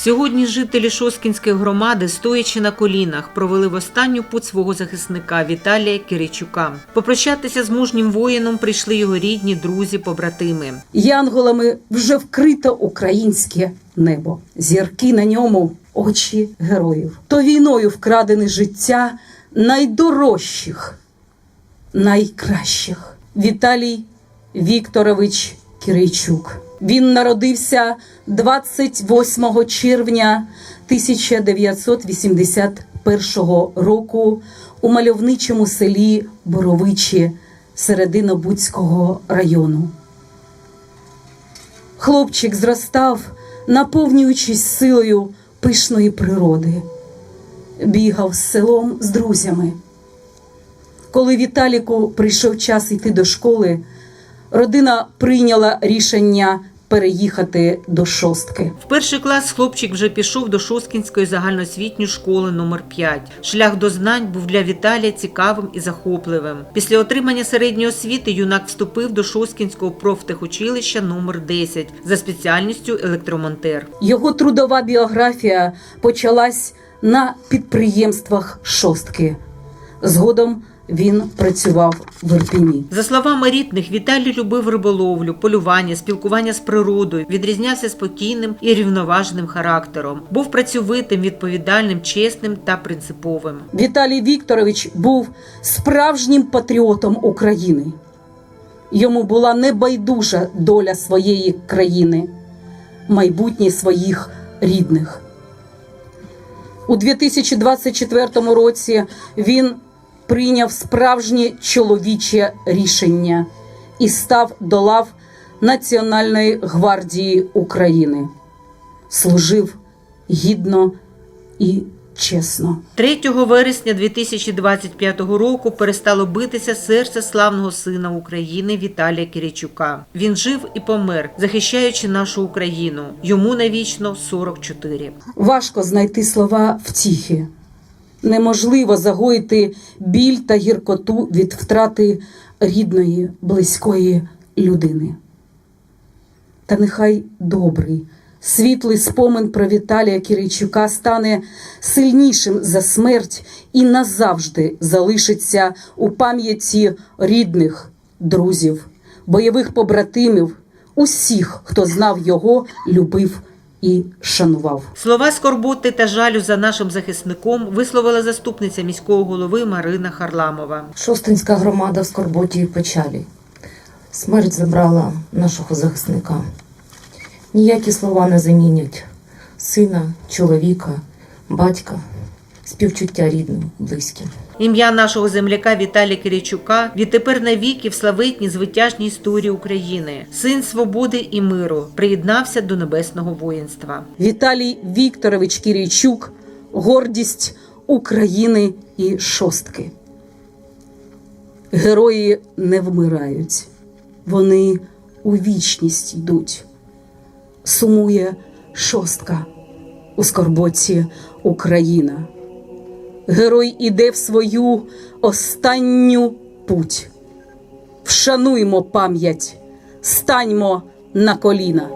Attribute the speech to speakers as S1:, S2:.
S1: Сьогодні жителі Шоскінської громади, стоячи на колінах, провели в останню путь свого захисника Віталія Киричука. Попрощатися з мужнім воїном прийшли його рідні, друзі, побратими.
S2: Янголами вже вкрито українське небо. Зірки на ньому очі героїв. То війною вкрадене життя найдорожчих, найкращих. Віталій Вікторович Кирийчук. Він народився 28 червня 1981 року у мальовничому селі Боровичі Серединобудського району. Хлопчик зростав, наповнюючись силою пишної природи, бігав з селом з друзями. Коли Віталіку прийшов час йти до школи, родина прийняла рішення переїхати до шостки.
S1: В перший клас хлопчик вже пішов до Шоскінської загальноосвітньої школи номер 5 Шлях до знань був для Віталія цікавим і захопливим. Після отримання середньої освіти юнак вступив до Шоскінського профтехучилища номер 10 за спеціальністю електромонтер.
S2: Його трудова біографія почалась на підприємствах шостки. Згодом він працював в Ірпіні.
S1: За словами рідних, Віталій любив риболовлю, полювання, спілкування з природою, відрізнявся спокійним і рівноважним характером, був працьовитим, відповідальним, чесним та принциповим.
S2: Віталій Вікторович був справжнім патріотом України. Йому була небайдужа доля своєї країни, майбутнє своїх рідних. У 2024 році він прийняв справжнє чоловіче рішення і став до лав Національної гвардії України. Служив гідно і чесно.
S1: 3 вересня 2025 року перестало битися серце славного сина України Віталія Киричука. Він жив і помер, захищаючи нашу Україну. Йому навічно 44.
S2: Важко знайти слова втіхи. Неможливо загоїти біль та гіркоту від втрати рідної, близької людини. Та нехай добрий, світлий спомин про Віталія Киричука стане сильнішим за смерть і назавжди залишиться у пам'яті рідних, друзів, бойових побратимів, усіх, хто знав його, любив і шанував.
S1: Слова скорботи та жалю за нашим захисником висловила заступниця міського голови Марина Харламова.
S3: Шостинська громада в скорботі і печалі. Смерть забрала нашого захисника. Ніякі слова не замінять сина, чоловіка, батька, співчуття рідним, близьким.
S1: Ім'я нашого земляка Віталія Киричука відтепер навіки в славетній звитяжній історії України. Син свободи і миру приєднався до небесного воїнства.
S2: Віталій Вікторович Кірійчук гордість України і шостки. Герої не вмирають, вони у вічність йдуть. Сумує шостка у скорботі Україна. Герой іде в свою останню путь. Вшануймо пам'ять, станьмо на коліна.